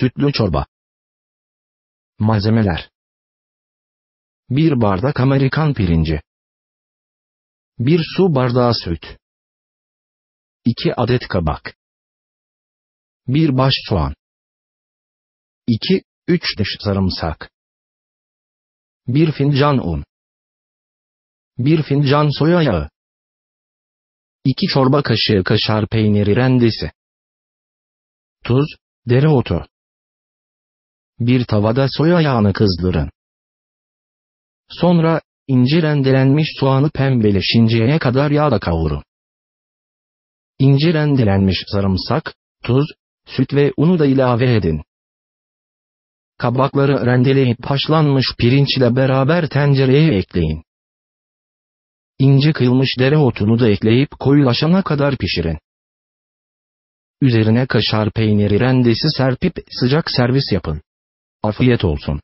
Sütlü çorba. Malzemeler. 1 bardak Amerikan pirinci. 1 su bardağı süt. 2 adet kabak. 1 baş soğan. 2, 3 diş sarımsak. 1 fincan un. 1 fincan soya yağı. 2 çorba kaşığı kaşar peyniri rendesi. Tuz, dereotu Bir tavada soya yağını kızdırın. Sonra, ince rendelenmiş soğanı pembeleşinceye kadar yağda kavurun. İnce rendelenmiş sarımsak, tuz, süt ve unu da ilave edin. Kabakları rendeleyip haşlanmış pirinçle beraber tencereye ekleyin. İnce kıyılmış dereotunu da ekleyip koyulaşana kadar pişirin. Üzerine kaşar peyniri rendesi serpip sıcak servis yapın. Afiyet olsun.